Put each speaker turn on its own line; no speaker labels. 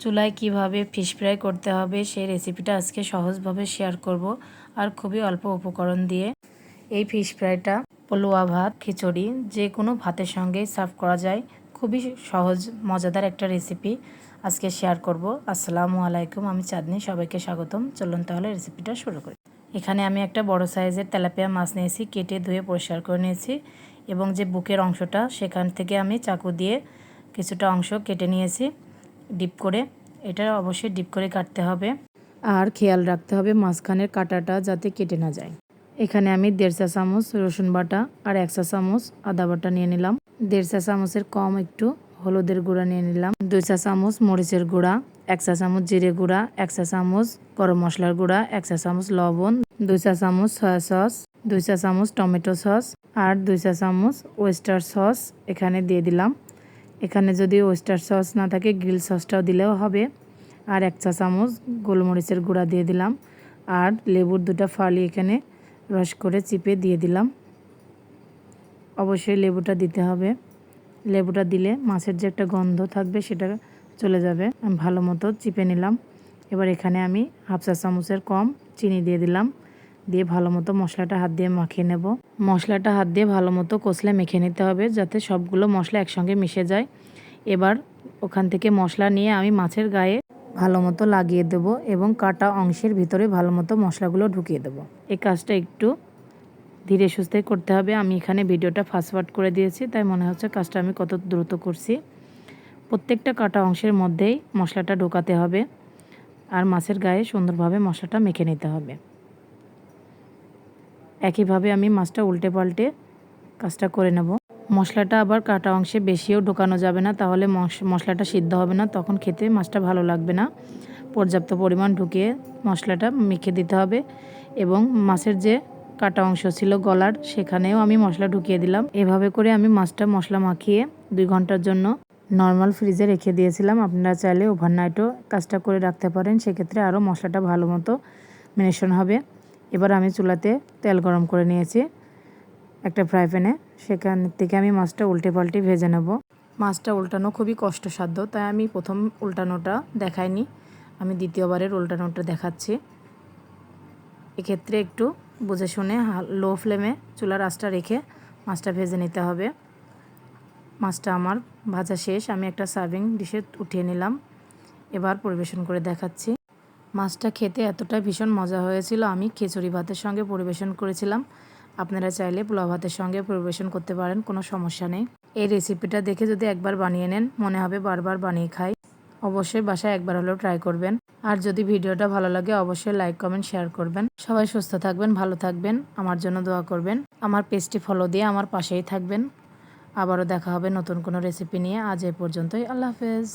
চুলায় কীভাবে fish fry করতে হবে সেই রেসিপিটা আজকে সহজভাবে শেয়ার করব আর খুবই অল্প উপকরণ দিয়ে। এই ফিশ ফ্রাইটা পলুয়া ভাত, খিচুড়ি, যে কোনো ভাতের সঙ্গে সার্ভ করা যায়। খুবই সহজ, মজাদার একটা রেসিপি আজকে শেয়ার করব। আসসালামু আলাইকুম, আমি চাঁদনি, সবাইকে স্বাগতম। চলুন তাহলে রেসিপিটা শুরু করি। এখানে আমি একটা বড় সাইজের তেলাপিয়া মাছ নিয়েছি, কেটে ধুয়ে পরিষ্কার করে নিয়েছি এবং যে বুকের অংশটা সেখান থেকে আমি চাকু দিয়ে কিছুটা অংশ কেটে নিয়েছি। ডিপ করে, এটা অবশ্যই ডিপ করে কাটতে হবে। আর খেয়াল রাখতে হবে মাঝখানের কাটাটা যাতে কেটে না যায়। এখানে আমি দেড় চা চামচ রসুন বাটা আর এক চা চামচ আদা বাটা নিয়ে নিলাম। দেড় চা চামচের কম একটু হলুদের গুঁড়া নিয়ে নিলাম। দুই চা চামচ মরিচের গুঁড়া, এক চা চামচ জিরে গুঁড়া, এক চা চামচ গরম মশলার গুঁড়া, এক চা চামচ লবণ, দুই চা চামচ সয়া সস, দুই চা চামচ টমেটো সস আর দুই চা চামচ ওয়েস্টার সস এখানে দিয়ে দিলাম। এখানে যদি ওয়েস্টার সস না থাকে গ্রিল সসটাও দিলেও হবে। আর এক চা চামচ গোলমরিচের গুঁড়া দিয়ে দিলাম। আর লেবুর দুটা ফালি এখানে রস করে চিপে দিয়ে দিলাম। অবশ্যই লেবুটা দিতে হবে। লেবুটা দিলে মাছের যে একটা গন্ধ থাকবে, সেটা চলে যাবে। ভালো মতো চিপে নিলাম। এবার এখানে আমি হাফ চা চামচের কম চিনি দিয়ে দিলাম। দিয়ে ভালো মতো মশলাটা হাত দিয়ে মাখিয়ে নেব। মশলাটা হাত দিয়ে ভালো মতো কষলে মেখে নিতে হবে যাতে সবগুলো মশলা একসঙ্গে মিশে যায়। এবার ওখান থেকে মশলা নিয়ে আমি মাছের গায়ে ভালো মতো লাগিয়ে দেবো এবং কাটা অংশের ভিতরে ভালো মতো মশলাগুলো ঢুকিয়ে দেবো। এই কাজটা একটু ধীরে সুস্থে করতে হবে। আমি এখানে ভিডিওটা ফাস্টওয়ার্ড করে দিয়েছি, তাই মনে হচ্ছে কাজটা আমি কত দ্রুত করছি। প্রত্যেকটা কাটা অংশের মধ্যেই মশলাটা ঢোকাতে হবে আর মাছের গায়ে সুন্দরভাবে মশলাটা মেখে নিতে হবে। একইভাবে আমি মাছটা উল্টে পাল্টে কাজটা করে নেব। মশলাটা আবার কাটা অংশে বেশিও ঢোকানো যাবে না, তাহলে মশলাটা সিদ্ধ হবে না, তখন খেতে মাছটা ভালো লাগবে না। পর্যাপ্ত পরিমাণ ঢুকিয়ে মশলাটা মেখে দিতে হবে এবং মাছের যে কাটা অংশ ছিল গলার, সেখানেও আমি মশলা ঢুকিয়ে দিলাম। এভাবে করে আমি মাছটা মশলা মাখিয়ে দুই ঘণ্টার জন্য নর্মাল ফ্রিজে রেখে দিয়েছিলাম। আপনারা চাইলে ওভারনাইটও কাজটা করে রাখতে পারেন, সেক্ষেত্রে আরও মশলাটা ভালো মতো মেনেশন হবে। এবার আমি চুলাতে তেল গরম করে নিয়েছি একটা ফ্রাই প্যানে। সেখান থেকে আমি মাছটা উল্টে পাল্টে ভেজে নেব। মাছটা উল্টানো খুবই কষ্টসাধ্য, তাই আমি প্রথম উল্টানোটা দেখাইনি। আমি দ্বিতীয়বারের উল্টানোটা দেখাচ্ছি। এক্ষেত্রে একটু বুঝে শুনে লো ফ্লেমে চুলার আঁচটা রেখে মাছটা ভেজে নিতে হবে। মাছটা আমার ভাজা শেষ, আমি একটা সার্ভিং ডিশে উঠিয়ে নিলাম। এবার পরিবেশন করে দেখাচ্ছি। মাছটা খেতে এতটা ভীষণ মজা হয়েছিল, আমি খিচুড়ি ভাতের সঙ্গে পরিবেশন করেছিলাম। আপনারা চাইলে পোলাও ভাতের সঙ্গে পরিবেশন করতে পারেন, কোনো সমস্যা নেই। এই রেসিপিটা দেখে যদি একবার বানিয়ে নেন, মনে হবে বারবার বানিয়ে খাই। অবশ্যই বাসায় একবার হলেও ট্রাই করবেন। আর যদি ভিডিওটা ভালো লাগে, অবশ্যই লাইক কমেন্ট শেয়ার করবেন। সবাই সুস্থ থাকবেন, ভালো থাকবেন, আমার জন্য দোয়া করবেন। আমার পেজটি ফলো দিয়ে আমার পাশেই থাকবেন। আবারও দেখা হবে নতুন কোনো রেসিপি নিয়ে। আজ এ পর্যন্তই, আল্লাহ হাফেজ।